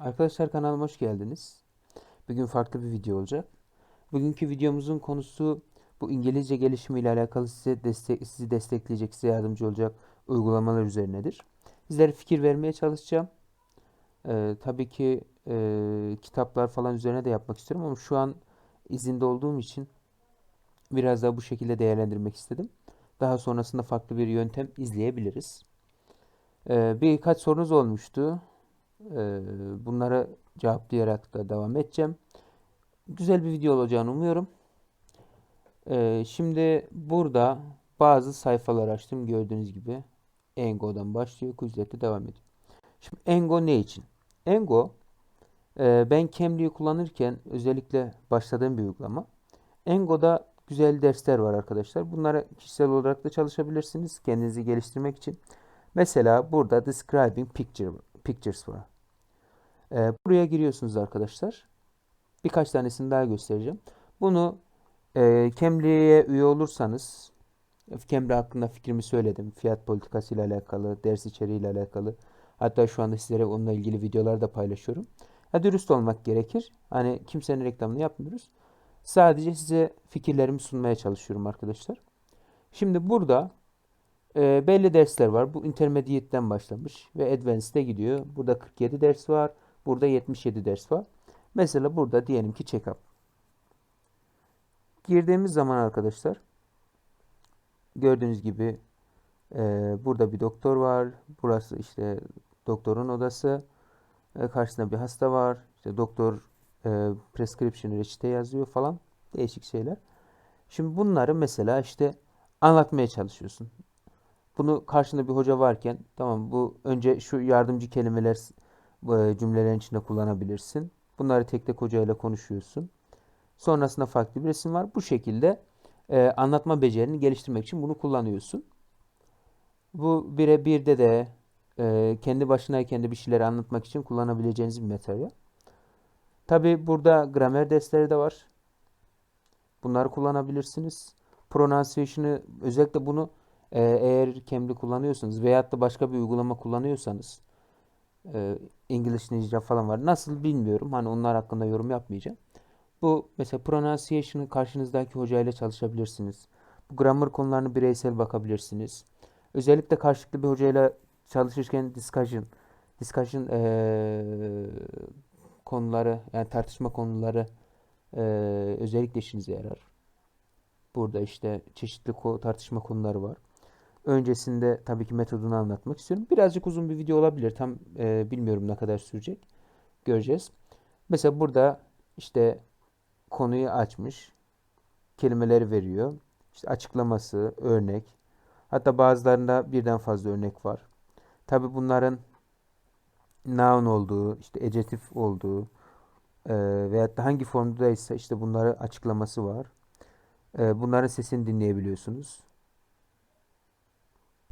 Arkadaşlar kanalıma hoş geldiniz. Bugün farklı bir video olacak. Bugünkü videomuzun konusu bu İngilizce gelişimi ile alakalı size destek, sizi destekleyecek, size yardımcı olacak uygulamalar üzerinedir. Sizlere fikir vermeye çalışacağım. Ee, tabii ki e, kitaplar falan üzerine de yapmak istiyorum ama şu an izinde olduğum için biraz daha bu şekilde değerlendirmek istedim. Daha sonrasında farklı bir yöntem izleyebiliriz. Ee, birkaç sorunuz olmuştu. Ee, bunları cevaplayarak da devam edeceğim. Güzel bir video olacağını umuyorum. Ee, şimdi burada bazı sayfalar açtım gördüğünüz gibi. Engo'dan başlıyor. Quizlet'e devam ediyor. Şimdi Engo ne için? Engo e, ben Cambly'i kullanırken özellikle başladığım bir uygulama. Engo'da güzel dersler var arkadaşlar. Bunlara kişisel olarak da çalışabilirsiniz kendinizi geliştirmek için. Mesela burada Describing Picture, Pictures var. Ee, buraya giriyorsunuz arkadaşlar. Birkaç tanesini daha göstereceğim. Bunu e, Cambly'e üye olursanız Cambly hakkında fikrimi söyledim. Fiyat politikası ile alakalı, ders içeriği ile alakalı. Hatta şu anda sizlere onunla ilgili videolar da paylaşıyorum. Ya dürüst olmak gerekir. Hani kimsenin reklamını yapmıyoruz. Sadece size fikirlerimi sunmaya çalışıyorum arkadaşlar. Şimdi burada e, belli dersler var. Bu Intermediate'den başlamış ve Advanced'e gidiyor. Burada 47 ders var. Burada 77 ders var. Mesela burada diyelim ki check-up. Girdiğimiz zaman arkadaşlar gördüğünüz gibi e, burada bir doktor var. Burası işte doktorun odası. E, karşısında bir hasta var. İşte doktor e, prescription reçete yazıyor falan. Değişik şeyler. Şimdi bunları mesela işte anlatmaya çalışıyorsun. Bunu karşında bir hoca varken tamam bu önce şu yardımcı kelimeler e, cümlelerin içinde kullanabilirsin. Bunları tek tek hocayla konuşuyorsun. Sonrasında farklı bir resim var. Bu şekilde e, anlatma becerini geliştirmek için bunu kullanıyorsun. Bu birebirde de e, kendi başınayken de bir şeyleri anlatmak için kullanabileceğiniz bir materyal. Tabi burada gramer dersleri de var. Bunları kullanabilirsiniz. Pronunciation'ı özellikle bunu e, eğer Cambly kullanıyorsanız veyahut da başka bir uygulama kullanıyorsanız e, English Ninja falan var. Nasıl bilmiyorum. Hani onlar hakkında yorum yapmayacağım. Bu mesela pronunciation'ı karşınızdaki hocayla çalışabilirsiniz. Bu grammar konularını bireysel bakabilirsiniz. Özellikle karşılıklı bir hocayla çalışırken discussion, discussion ee, konuları yani tartışma konuları ee, özellikle işinize yarar. Burada işte çeşitli tartışma konuları var. Öncesinde tabii ki metodunu anlatmak istiyorum. Birazcık uzun bir video olabilir. Tam e, bilmiyorum ne kadar sürecek. Göreceğiz. Mesela burada işte konuyu açmış. Kelimeleri veriyor. İşte açıklaması, örnek. Hatta bazılarında birden fazla örnek var. Tabii bunların noun olduğu, işte adjective olduğu e, veyahut da hangi formdaysa işte bunları açıklaması var. E, bunların sesini dinleyebiliyorsunuz.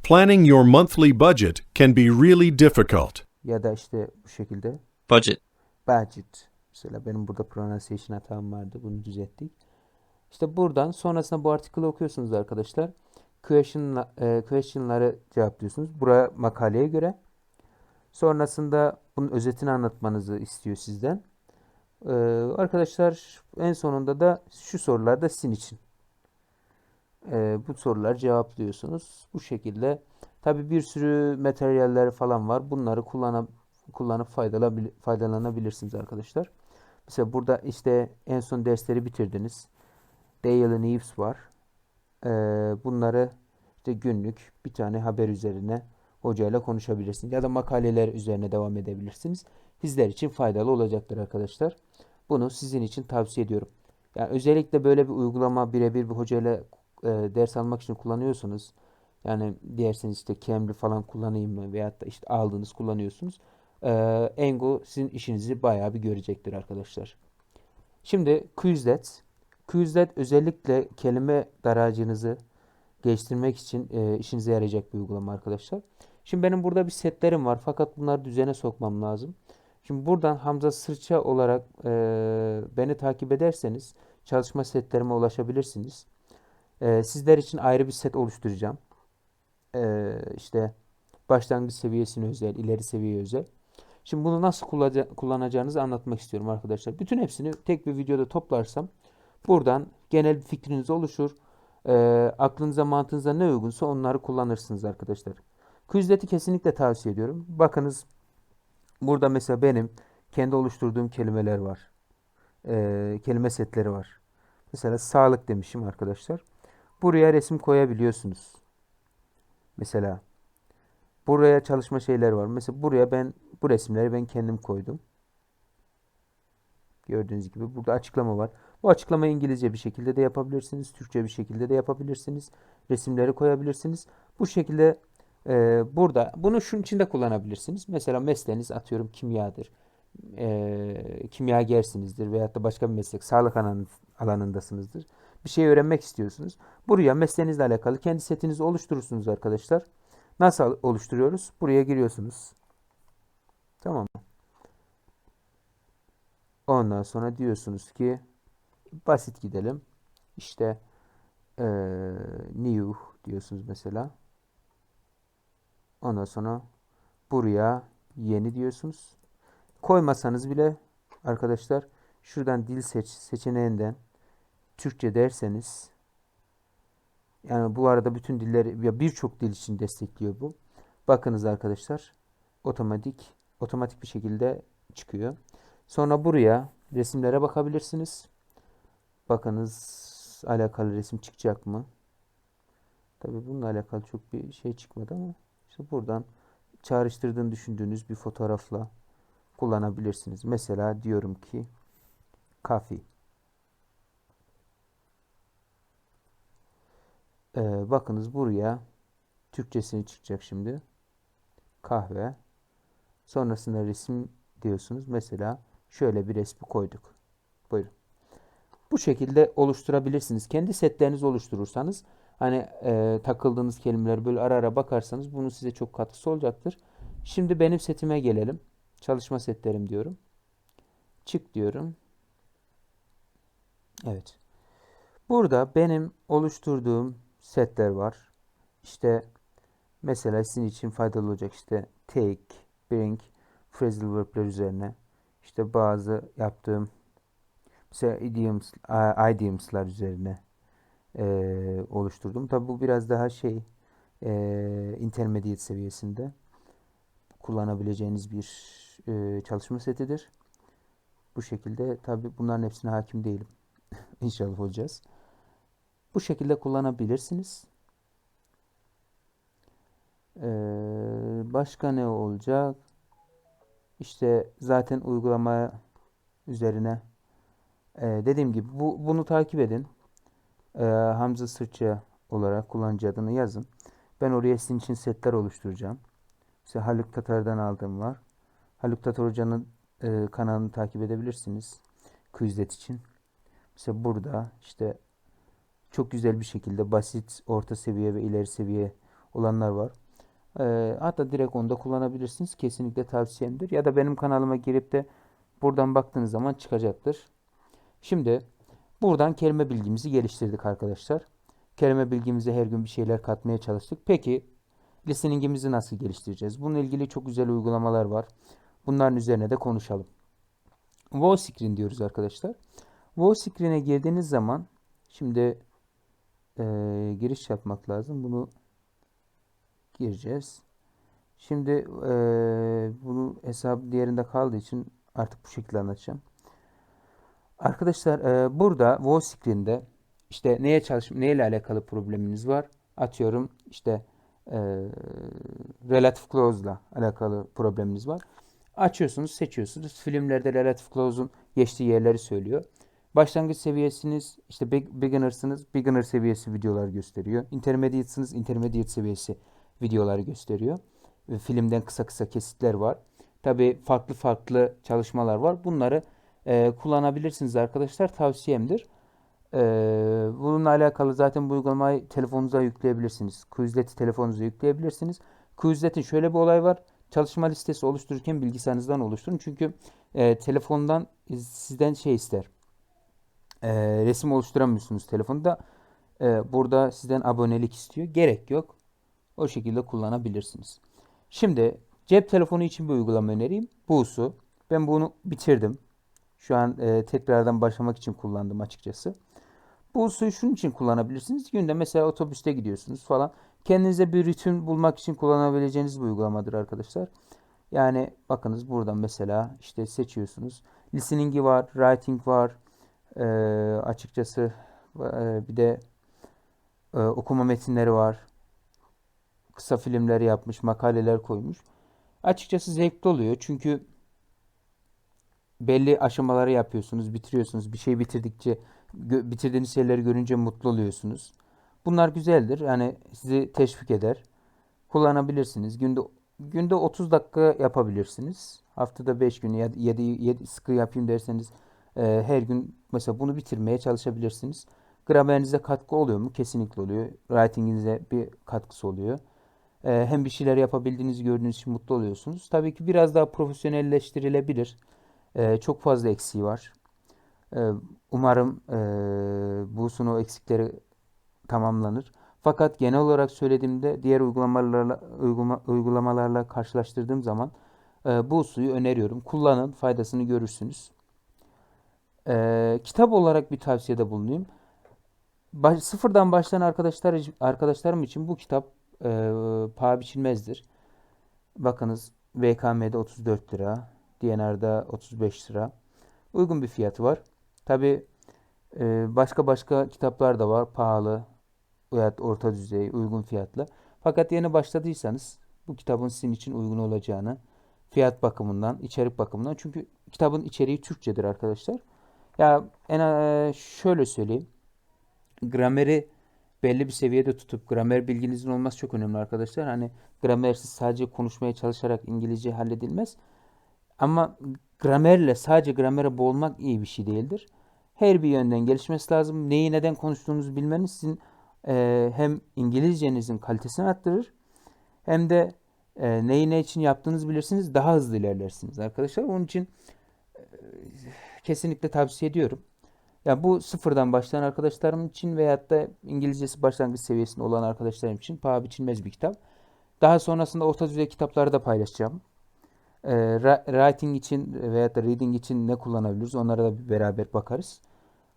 Planning your monthly budget can be really difficult. Ya da işte bu şekilde Budget. budget. Mesela benim burada pronunciation hatam vardı. Bunu düzelttik. İşte buradan sonrasında bu artikeli okuyorsunuz arkadaşlar. Question, e, question'ları cevaplıyorsunuz. Buraya makaleye göre. Sonrasında bunun özetini anlatmanızı istiyor sizden. Ee, arkadaşlar en sonunda da şu sorular da sizin için. Ee, bu soruları cevaplıyorsunuz. Bu şekilde. Tabi bir sürü materyaller falan var. Bunları kullanıp kullanıp faydalanabilirsiniz arkadaşlar. Mesela burada işte en son dersleri bitirdiniz. Daily News var. Ee, bunları işte günlük bir tane haber üzerine hocayla konuşabilirsiniz. Ya da makaleler üzerine devam edebilirsiniz. Sizler için faydalı olacaktır arkadaşlar. Bunu sizin için tavsiye ediyorum. Yani özellikle böyle bir uygulama birebir bir hocayla e, ders almak için kullanıyorsanız yani derseniz işte Cambly falan kullanayım mı veyahut da işte aldığınız kullanıyorsunuz. E, Engo sizin işinizi bayağı bir görecektir arkadaşlar. Şimdi Quizlet. Quizlet özellikle kelime daracınızı geliştirmek için e, işinize yarayacak bir uygulama arkadaşlar. Şimdi benim burada bir setlerim var fakat bunları düzene sokmam lazım. Şimdi buradan Hamza Sırça olarak e, beni takip ederseniz çalışma setlerime ulaşabilirsiniz. E, sizler için ayrı bir set oluşturacağım. E, işte başlangıç seviyesine özel, ileri seviye özel. Şimdi bunu nasıl kullanacağınızı anlatmak istiyorum arkadaşlar. Bütün hepsini tek bir videoda toplarsam buradan genel bir fikriniz oluşur. Ee, aklınıza mantığınıza ne uygunsa onları kullanırsınız arkadaşlar. Quizlet'i kesinlikle tavsiye ediyorum. Bakınız burada mesela benim kendi oluşturduğum kelimeler var. Ee, kelime setleri var. Mesela sağlık demişim arkadaşlar. Buraya resim koyabiliyorsunuz. Mesela buraya çalışma şeyler var. Mesela buraya ben bu resimleri ben kendim koydum. Gördüğünüz gibi burada açıklama var. Bu açıklamayı İngilizce bir şekilde de yapabilirsiniz. Türkçe bir şekilde de yapabilirsiniz. Resimleri koyabilirsiniz. Bu şekilde e, burada bunu şunun için de kullanabilirsiniz. Mesela mesleğiniz atıyorum kimyadır. E, kimyagersinizdir veyahut da başka bir meslek sağlık alanı- alanındasınızdır. Bir şey öğrenmek istiyorsunuz. Buraya mesleğinizle alakalı kendi setinizi oluşturursunuz arkadaşlar. Nasıl oluşturuyoruz? Buraya giriyorsunuz. Tamam mı? Ondan sonra diyorsunuz ki basit gidelim. İşte eee, new diyorsunuz mesela. Ondan sonra buraya yeni diyorsunuz. Koymasanız bile arkadaşlar şuradan dil seç seçeneğinden Türkçe derseniz yani bu arada bütün dilleri ya birçok dil için destekliyor bu. Bakınız arkadaşlar otomatik otomatik bir şekilde çıkıyor. Sonra buraya resimlere bakabilirsiniz. Bakınız alakalı resim çıkacak mı? Tabii bununla alakalı çok bir şey çıkmadı ama işte buradan çağrıştırdığını düşündüğünüz bir fotoğrafla kullanabilirsiniz. Mesela diyorum ki kafi. Ee, bakınız buraya Türkçesini çıkacak şimdi. Kahve. Sonrasında resim diyorsunuz. Mesela şöyle bir resmi koyduk. Buyurun. Bu şekilde oluşturabilirsiniz. Kendi setlerinizi oluşturursanız hani e, takıldığınız kelimeleri böyle ara ara bakarsanız bunun size çok katkısı olacaktır. Şimdi benim setime gelelim. Çalışma setlerim diyorum. Çık diyorum. Evet. Burada benim oluşturduğum setler var. İşte mesela sizin için faydalı olacak işte take, bring, phrasal verb'ler üzerine işte bazı yaptığım mesela idioms, idioms'lar üzerine eee, oluşturdum. Tabi bu biraz daha şey eee intermediate seviyesinde kullanabileceğiniz bir eee, çalışma setidir. Bu şekilde tabi bunların hepsine hakim değilim. İnşallah olacağız. Bu şekilde kullanabilirsiniz. Eee, başka ne olacak? İşte zaten uygulama üzerine eee, dediğim gibi bu, bunu takip edin. Eee, Hamza Sırça olarak kullanıcı adını yazın. Ben oraya sizin için setler oluşturacağım. Mesela Haluk Tatar'dan aldığım var. Haluk Tatar Hoca'nın eee, kanalını takip edebilirsiniz. Quizlet için. Mesela burada işte çok güzel bir şekilde basit, orta seviye ve ileri seviye olanlar var. Ee, hatta direkt onu da kullanabilirsiniz. Kesinlikle tavsiyemdir. Ya da benim kanalıma girip de buradan baktığınız zaman çıkacaktır. Şimdi buradan kelime bilgimizi geliştirdik arkadaşlar. Kelime bilgimize her gün bir şeyler katmaya çalıştık. Peki listeningimizi nasıl geliştireceğiz? Bununla ilgili çok güzel uygulamalar var. Bunların üzerine de konuşalım. Wall Screen diyoruz arkadaşlar. Wall Screen'e girdiğiniz zaman şimdi eee, giriş yapmak lazım. Bunu gireceğiz. Şimdi eee bunu hesap diğerinde kaldığı için artık bu şekilde anlatacağım. Arkadaşlar eee, burada wall screen'de işte neye çalış neyle alakalı probleminiz var? Atıyorum işte eee relative clause'la alakalı probleminiz var. Açıyorsunuz, seçiyorsunuz. Filmlerde relative clause'un geçtiği yerleri söylüyor. Başlangıç seviyesiniz, işte beginner'sınız, beginner seviyesi videolar gösteriyor. Intermediate'sınız, intermediate seviyesi videoları gösteriyor. Ve filmden kısa kısa kesitler var. Tabii farklı farklı çalışmalar var. Bunları e, kullanabilirsiniz arkadaşlar. Tavsiyemdir. E, bununla alakalı zaten bu uygulamayı telefonunuza yükleyebilirsiniz. Quizlet'i telefonunuza yükleyebilirsiniz. Quizlet'in şöyle bir olay var. Çalışma listesi oluştururken bilgisayarınızdan oluşturun. Çünkü e, telefondan e, sizden şey ister. E, resim oluşturamıyorsunuz telefonda. E, burada sizden abonelik istiyor. Gerek yok. O şekilde kullanabilirsiniz. Şimdi Cep telefonu için bir uygulama önereyim. Busu. Ben bunu bitirdim. Şu an e, tekrardan başlamak için kullandım açıkçası. Bu şunun için kullanabilirsiniz. Günde mesela otobüste gidiyorsunuz falan. Kendinize bir ritim bulmak için kullanabileceğiniz bir uygulamadır arkadaşlar. Yani bakınız buradan mesela işte seçiyorsunuz. Listening'i var, writing var. Ee, açıkçası e, bir de e, okuma metinleri var. Kısa filmler yapmış, makaleler koymuş. Açıkçası zevkli oluyor. Çünkü belli aşamaları yapıyorsunuz, bitiriyorsunuz. Bir şey bitirdikçe bitirdiğiniz şeyleri görünce mutlu oluyorsunuz. Bunlar güzeldir. Yani sizi teşvik eder. Kullanabilirsiniz. Günde günde 30 dakika yapabilirsiniz. Haftada 5 gün ya 7 7 sıkı yapayım derseniz e, her gün mesela bunu bitirmeye çalışabilirsiniz. Gramerinize katkı oluyor mu? Kesinlikle oluyor. Writing'inize bir katkısı oluyor. E, hem bir şeyler yapabildiğinizi gördüğünüz için mutlu oluyorsunuz. Tabii ki biraz daha profesyonelleştirilebilir. E, çok fazla eksiği var. E, umarım e, bu sunu eksikleri tamamlanır. Fakat genel olarak söylediğimde diğer uygulamalarla uygulama, uygulamalarla karşılaştırdığım zaman e, bu suyu öneriyorum. Kullanın, faydasını görürsünüz. E, kitap olarak bir tavsiyede bulunayım. Baş- sıfırdan başlayan arkadaşlar arkadaşlarım için bu kitap e, paha biçilmezdir. Bakınız VKM'de 34 lira, DNR'da 35 lira. Uygun bir fiyatı var. Tabi başka başka kitaplar da var pahalı veyahut orta düzey uygun fiyatlı. Fakat yeni başladıysanız bu kitabın sizin için uygun olacağını fiyat bakımından, içerik bakımından çünkü kitabın içeriği Türkçedir arkadaşlar. Ya en e, şöyle söyleyeyim. Grameri belli bir seviyede tutup gramer bilginizin olması çok önemli arkadaşlar. Hani gramersiz sadece konuşmaya çalışarak İngilizce halledilmez. Ama gramerle sadece gramere boğulmak iyi bir şey değildir. Her bir yönden gelişmesi lazım. Neyi neden konuştuğunuzu bilmeniz sizin e, hem İngilizcenizin kalitesini arttırır hem de e, neyi ne için yaptığınızı bilirsiniz. Daha hızlı ilerlersiniz arkadaşlar. Onun için e, kesinlikle tavsiye ediyorum. Ya bu sıfırdan başlayan arkadaşlarım için veyahut da İngilizcesi başlangıç seviyesinde olan arkadaşlarım için paha biçilmez bir kitap. Daha sonrasında orta düzey kitapları da paylaşacağım. E, writing için veyahut da reading için ne kullanabiliriz onlara da bir beraber bakarız.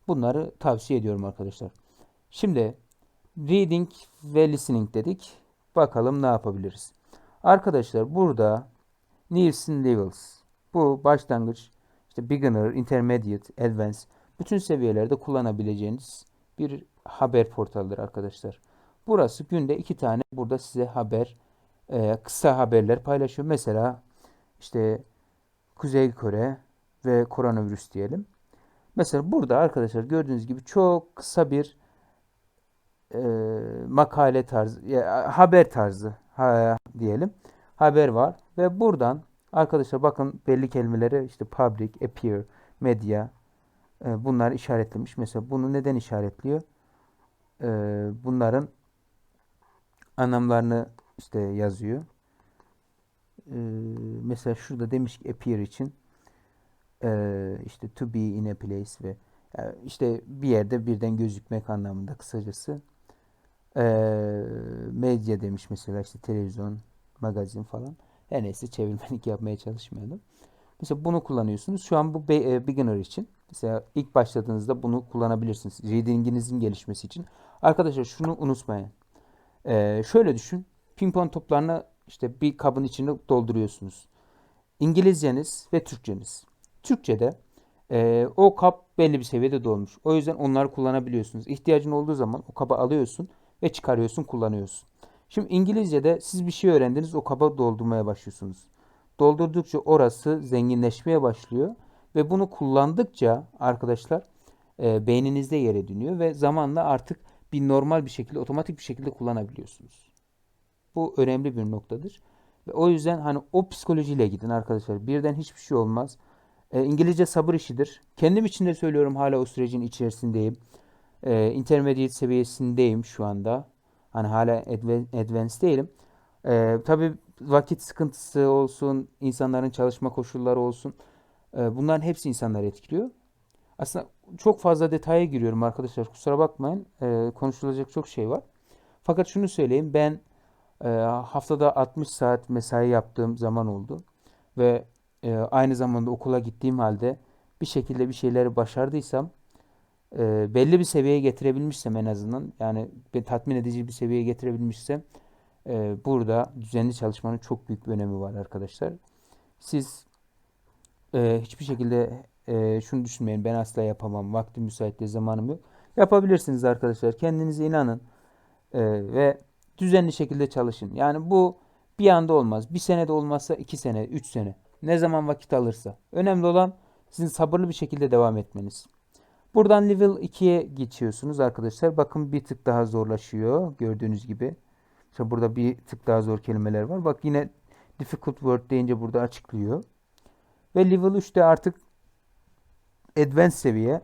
Bunları tavsiye ediyorum arkadaşlar. Şimdi reading ve listening dedik. Bakalım ne yapabiliriz. Arkadaşlar burada Nielsen Levels. Bu başlangıç, işte beginner, intermediate, advanced bütün seviyelerde kullanabileceğiniz bir haber portalıdır arkadaşlar. Burası günde iki tane burada size haber, e, kısa haberler paylaşıyor. Mesela işte Kuzey Kore ve koronavirüs diyelim. Mesela burada arkadaşlar gördüğünüz gibi çok kısa bir e, makale tarzı, ya, haber tarzı ha, diyelim. Haber var ve buradan arkadaşlar bakın belli kelimeleri işte public, appear, media e, bunlar işaretlemiş. Mesela bunu neden işaretliyor? E, bunların anlamlarını işte yazıyor. E, mesela şurada demiş ki appear için e, işte to be in a place ve yani işte bir yerde birden gözükmek anlamında kısacası. E, medya demiş mesela işte televizyon, magazin falan. Her neyse çevirmenlik yapmaya çalışmayalım. Mesela bunu kullanıyorsunuz. Şu an bu e, beginner için. Mesela ilk başladığınızda bunu kullanabilirsiniz. Reading'inizin gelişmesi için. Arkadaşlar şunu unutmayın. Ee, şöyle düşün. Pimpon toplarını işte bir kabın içine dolduruyorsunuz. İngilizceniz ve Türkçeniz. Türkçe'de e, o kap belli bir seviyede dolmuş. O yüzden onları kullanabiliyorsunuz. İhtiyacın olduğu zaman o kabı alıyorsun ve çıkarıyorsun, kullanıyorsun. Şimdi İngilizce'de siz bir şey öğrendiniz, o kaba doldurmaya başlıyorsunuz. Doldurdukça orası zenginleşmeye başlıyor ve bunu kullandıkça arkadaşlar e, beyninizde yer ediniyor ve zamanla artık bir normal bir şekilde, otomatik bir şekilde kullanabiliyorsunuz. Bu önemli bir noktadır. Ve o yüzden hani o psikolojiyle gidin arkadaşlar. Birden hiçbir şey olmaz. E, İngilizce sabır işidir. Kendim için de söylüyorum hala o sürecin içerisindeyim. E, intermediate seviyesindeyim şu anda. Hani hala adva- advanced değilim. E, tabii vakit sıkıntısı olsun, insanların çalışma koşulları olsun. E, bunların hepsi insanları etkiliyor. Aslında çok fazla detaya giriyorum arkadaşlar. Kusura bakmayın. E, konuşulacak çok şey var. Fakat şunu söyleyeyim. Ben Ee, haftada 60 saat mesai yaptığım zaman oldu. Ve e, aynı zamanda okula gittiğim halde bir şekilde bir şeyleri başardıysam e, belli bir seviyeye getirebilmişsem en azından yani bir tatmin edici bir seviyeye getirebilmişsem e, burada düzenli çalışmanın çok büyük bir önemi var arkadaşlar. Siz e, hiçbir şekilde e, şunu düşünmeyin ben asla yapamam vaktim müsait değil zamanım yok. Yapabilirsiniz arkadaşlar kendinize inanın E, ve düzenli şekilde çalışın. Yani bu bir anda olmaz. Bir senede olmazsa iki sene, üç sene. Ne zaman vakit alırsa. Önemli olan sizin sabırlı bir şekilde devam etmeniz. Buradan level 2'ye geçiyorsunuz arkadaşlar. Bakın bir tık daha zorlaşıyor. Gördüğünüz gibi. İşte burada bir tık daha zor kelimeler var. Bak yine difficult word deyince burada açıklıyor. Ve level 3'te artık advanced seviye.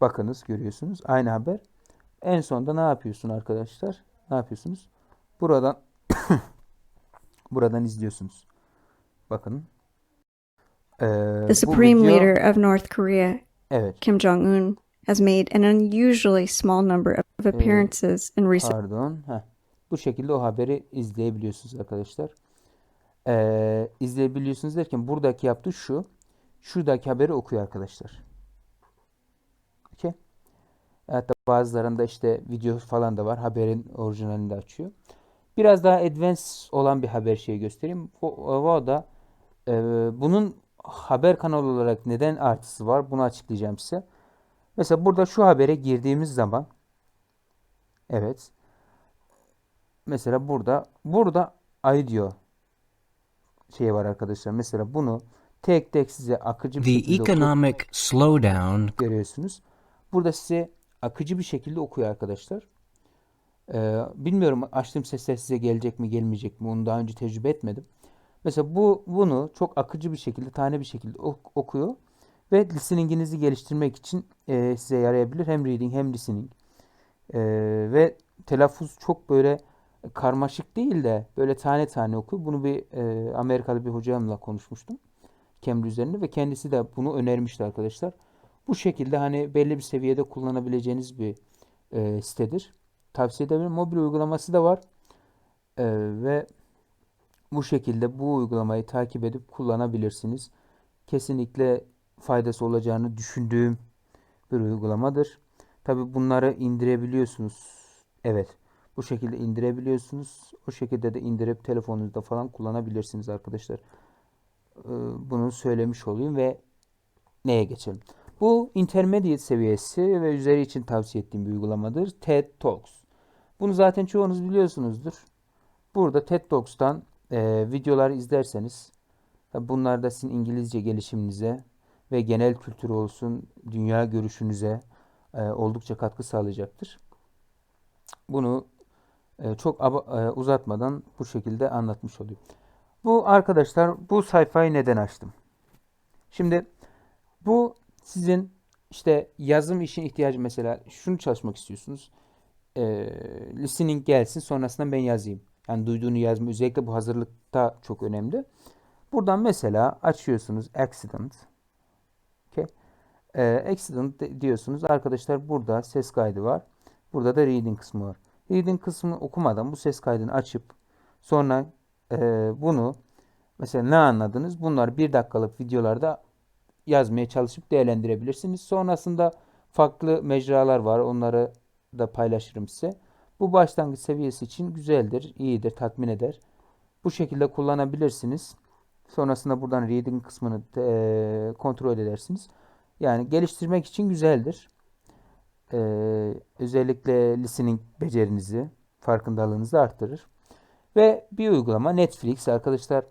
Bakınız görüyorsunuz. Aynı haber. En sonda ne yapıyorsun arkadaşlar? Ne yapıyorsunuz? Buradan buradan izliyorsunuz. Bakın. Ee, The Supreme video- Leader of North Korea, Evet. Kim Jong un, has made an unusually small number of appearances in recent Pardon. Heh. Bu şekilde o haberi izleyebiliyorsunuz arkadaşlar. Ee, izleyebiliyorsunuz derken buradaki yaptığı şu. Şuradaki haberi okuyor arkadaşlar. Okey. Hatta bazılarında işte video falan da var. Haberin orijinalini de açıyor. Biraz daha advanced olan bir haber şeyi göstereyim. O, o da e, bunun haber kanalı olarak neden artısı var? Bunu açıklayacağım size. Mesela burada şu habere girdiğimiz zaman evet. Mesela burada burada ay diyor şey var arkadaşlar. Mesela bunu tek tek size akıcı bir The şekilde economic slowdown görüyorsunuz. Burada size akıcı bir şekilde okuyor arkadaşlar. Ee, bilmiyorum açtığım sesler size gelecek mi gelmeyecek mi onu daha önce tecrübe etmedim. Mesela bu bunu çok akıcı bir şekilde tane bir şekilde ok- okuyor ve listening'inizi geliştirmek için e, size yarayabilir. Hem reading hem listening. Ee, ve telaffuz çok böyle karmaşık değil de böyle tane tane okuyor. Bunu bir e, Amerikalı bir hocamla konuşmuştum. Cambly üzerinde ve kendisi de bunu önermişti arkadaşlar. Bu şekilde hani belli bir seviyede kullanabileceğiniz bir e, sitedir. Tavsiye ederim. Mobil uygulaması da var. E, ve bu şekilde bu uygulamayı takip edip kullanabilirsiniz. Kesinlikle faydası olacağını düşündüğüm bir uygulamadır. Tabi bunları indirebiliyorsunuz. Evet. Bu şekilde indirebiliyorsunuz. O şekilde de indirip telefonunuzda falan kullanabilirsiniz arkadaşlar. Ee, Bunu söylemiş olayım ve neye geçelim? Bu intermediate seviyesi ve üzeri için tavsiye ettiğim bir uygulamadır. TED Talks. Bunu zaten çoğunuz biliyorsunuzdur. Burada TED Talks'tan e, videolar izlerseniz bunlar da sizin İngilizce gelişiminize ve genel kültür olsun dünya görüşünüze e, oldukça katkı sağlayacaktır. Bunu e, çok e, uzatmadan bu şekilde anlatmış olayım. Bu arkadaşlar bu sayfayı neden açtım? Şimdi bu sizin işte yazım için ihtiyacı mesela şunu çalışmak istiyorsunuz. E, listening gelsin sonrasında ben yazayım. Yani duyduğunu yazma özellikle bu hazırlıkta çok önemli. Buradan mesela açıyorsunuz accident. Okay. E, accident de- diyorsunuz. Arkadaşlar burada ses kaydı var. Burada da reading kısmı var. Reading kısmını okumadan bu ses kaydını açıp sonra e, bunu mesela ne anladınız? Bunlar bir dakikalık videolarda yazmaya çalışıp değerlendirebilirsiniz. Sonrasında farklı mecralar var. Onları da paylaşırım size. Bu başlangıç seviyesi için güzeldir, iyidir, tatmin eder. Bu şekilde kullanabilirsiniz. Sonrasında buradan reading kısmını eee, kontrol edersiniz. Yani geliştirmek için güzeldir. Eee, özellikle listening becerinizi, farkındalığınızı arttırır. Ve bir uygulama Netflix arkadaşlar.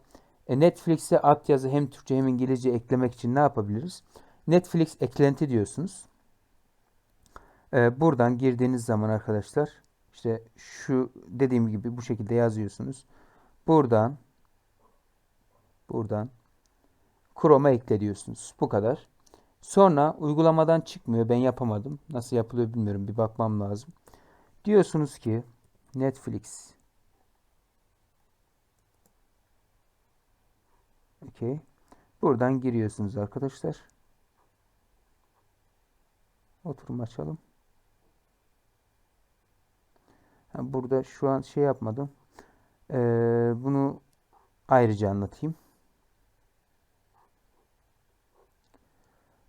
E, Netflix'e altyazı hem Türkçe hem İngilizce eklemek için ne yapabiliriz? Netflix eklenti diyorsunuz. E, buradan girdiğiniz zaman arkadaşlar işte şu dediğim gibi bu şekilde yazıyorsunuz. Buradan buradan Chrome'a ekle diyorsunuz. Bu kadar. Sonra uygulamadan çıkmıyor. Ben yapamadım. Nasıl yapılıyor bilmiyorum. Bir bakmam lazım. Diyorsunuz ki Netflix Okey. Buradan giriyorsunuz arkadaşlar. Oturum açalım. Ha, burada şu an şey yapmadım. Ee, bunu ayrıca anlatayım.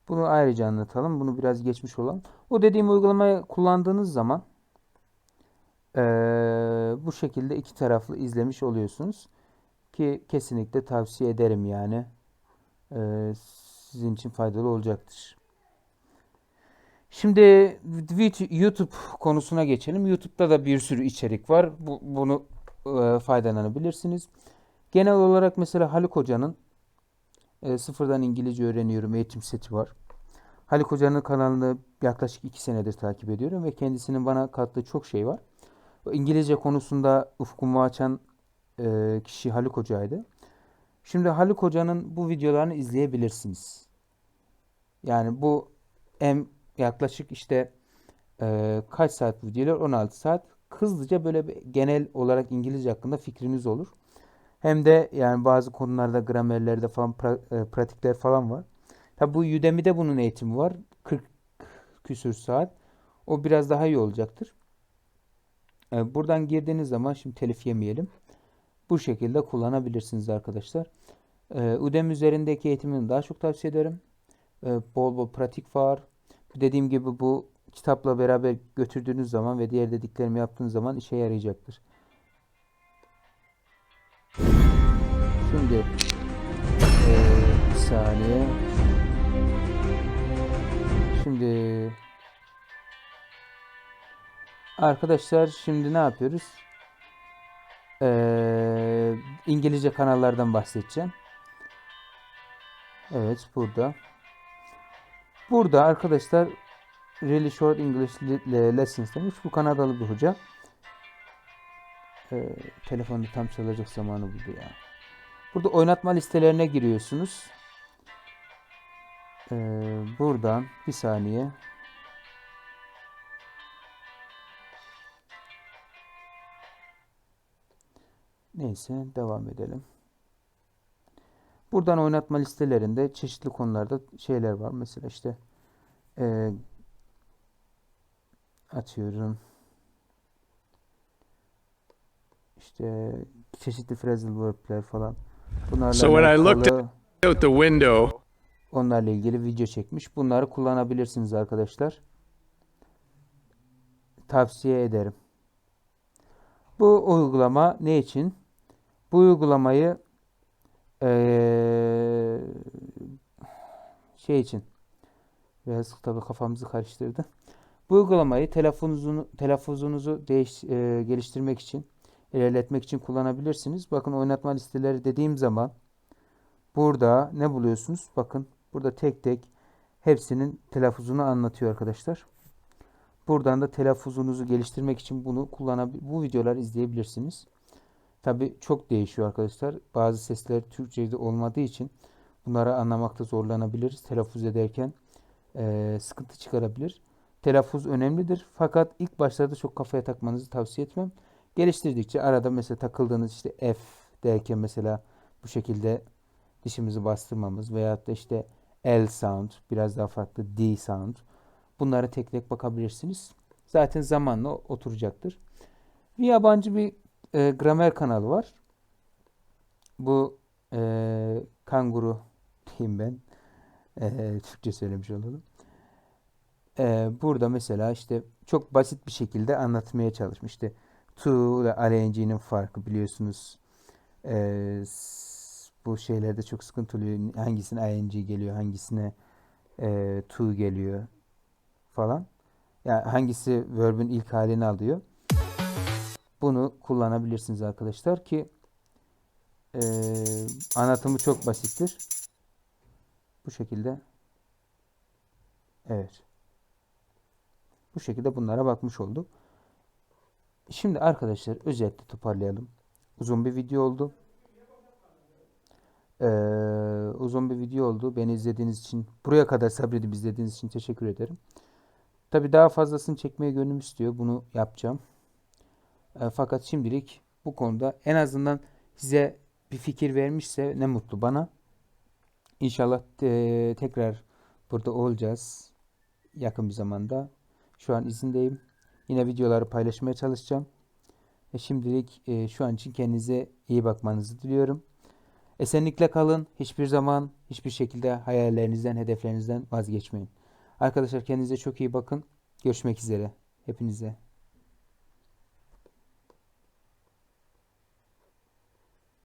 Bunu ayrıca anlatalım. Bunu biraz geçmiş olan. O dediğim uygulamayı kullandığınız zaman eee, bu şekilde iki taraflı izlemiş oluyorsunuz. Ki kesinlikle tavsiye ederim yani. Eee, sizin için faydalı olacaktır. Şimdi vid- YouTube konusuna geçelim. YouTube'da da bir sürü içerik var. Bu, bunu eee, faydalanabilirsiniz. Genel olarak mesela Haluk Hoca'nın e, sıfırdan İngilizce öğreniyorum eğitim seti var. Haluk Hoca'nın kanalını yaklaşık iki senedir takip ediyorum ve kendisinin bana kattığı çok şey var. İngilizce konusunda ufkumu açan e, kişi Haluk Hoca'ydı. Şimdi Haluk Hoca'nın bu videolarını izleyebilirsiniz. Yani bu hem yaklaşık işte e, kaç saat videolar? 16 saat. Hızlıca böyle bir genel olarak İngilizce hakkında fikriniz olur. Hem de yani bazı konularda gramerlerde falan pra- e, pratikler falan var. Tabi bu Udemy'de bunun eğitimi var. 40 küsür saat. O biraz daha iyi olacaktır. E, buradan girdiğiniz zaman şimdi telif yemeyelim. Bu şekilde kullanabilirsiniz arkadaşlar. E, Udemy üzerindeki eğitimini daha çok tavsiye ederim. E, bol bol pratik var. Dediğim gibi bu kitapla beraber götürdüğünüz zaman ve diğer dediklerimi yaptığınız zaman işe yarayacaktır. Şimdi eee, bir saniye. Şimdi arkadaşlar şimdi ne yapıyoruz? Eee, İngilizce kanallardan bahsedeceğim. Evet burada. Burada arkadaşlar Really Short English Le- Lessons demiş. Bu Kanadalı bir hoca. Eee telefonda tam çalacak zamanı buldu ya. Burada oynatma listelerine giriyorsunuz. Ee, buradan bir saniye. Neyse devam edelim. Buradan oynatma listelerinde çeşitli konularda şeyler var. Mesela işte ee, atıyorum. İşte çeşitli phrasal verb'ler falan. Bunlarla So when I looked out the window, onlarla ilgili video çekmiş. Bunları kullanabilirsiniz arkadaşlar. Tavsiye ederim. Bu uygulama ne için? Bu uygulamayı eee, şey için biraz tabii kafamızı karıştırdı. Bu uygulamayı telaffuzunuzu, telaffuzunuzu değiş, eee, geliştirmek için, ilerletmek için kullanabilirsiniz. Bakın oynatma listeleri dediğim zaman burada ne buluyorsunuz? Bakın burada tek tek hepsinin telaffuzunu anlatıyor arkadaşlar. Buradan da telaffuzunuzu geliştirmek için bunu kullanabil bu videoları izleyebilirsiniz. Tabi çok değişiyor arkadaşlar. Bazı sesler Türkçe'de olmadığı için bunları anlamakta zorlanabiliriz. Telaffuz ederken eee, sıkıntı çıkarabilir. Telaffuz önemlidir. Fakat ilk başlarda çok kafaya takmanızı tavsiye etmem. Geliştirdikçe arada mesela takıldığınız işte F derken mesela bu şekilde dişimizi bastırmamız veyahut da işte L sound biraz daha farklı D sound bunlara tek tek bakabilirsiniz. Zaten zamanla oturacaktır. Bir yabancı bir e, gramer kanalı var. Bu e, kanguru diyeyim ben. E, Türkçe söylemiş olalım. E, burada mesela işte çok basit bir şekilde anlatmaya çalışmış. İşte to ile ing'nin farkı biliyorsunuz. E, bu şeylerde çok sıkıntı oluyor. Hangisine ing geliyor, hangisine e, to geliyor falan. Yani hangisi verb'in ilk halini alıyor. Bunu kullanabilirsiniz arkadaşlar ki e, anlatımı çok basittir. Bu şekilde. Evet. Bu şekilde bunlara bakmış olduk. Şimdi arkadaşlar özetle toparlayalım. Uzun bir video oldu. Ee, uzun bir video oldu. Beni izlediğiniz için, buraya kadar sabredip izlediğiniz için teşekkür ederim. Tabii daha fazlasını çekmeye gönlüm istiyor. Bunu yapacağım. Ee, fakat şimdilik bu konuda en azından size bir fikir vermişse ne mutlu bana. İnşallah e, tekrar burada olacağız yakın bir zamanda. Şu an izindeyim. Yine videoları paylaşmaya çalışacağım. E, şimdilik e, şu an için kendinize iyi bakmanızı diliyorum. Esenlikle kalın. Hiçbir zaman, hiçbir şekilde hayallerinizden, hedeflerinizden vazgeçmeyin. Arkadaşlar kendinize çok iyi bakın. Görüşmek üzere. Hepinize.